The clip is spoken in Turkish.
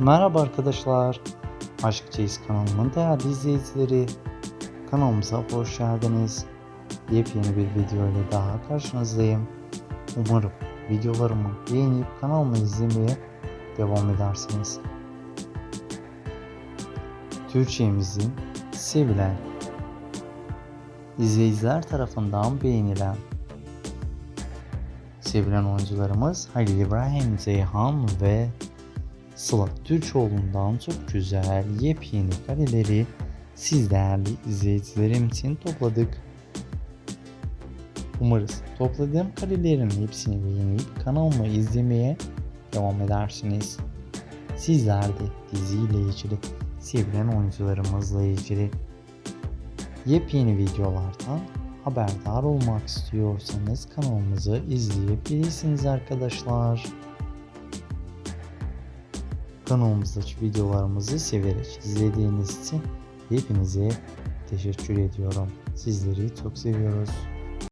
Merhaba arkadaşlar. Aşk Çeyiz kanalımın değerli izleyicileri. Kanalımıza hoş geldiniz. Yepyeni bir video ile daha karşınızdayım. Umarım videolarımı beğenip kanalımı izlemeye devam edersiniz. Türkçemizin sevilen, izleyiciler tarafından beğenilen sevilen oyuncularımız Halil İbrahim Zeyhan ve Sıla Türkoğlu'ndan çok güzel yepyeni kareleri siz değerli izleyicilerim için topladık. Umarız topladığım karelerin hepsini beğenip kanalımı izlemeye devam edersiniz. Sizler de diziyle ilgili, sevilen oyuncularımızla ilgili yepyeni videolardan haberdar olmak istiyorsanız kanalımızı izleyebilirsiniz arkadaşlar. Kanalımızdaki videolarımızı severek izlediğiniz için hepinize teşekkür ediyorum. Sizleri çok seviyoruz.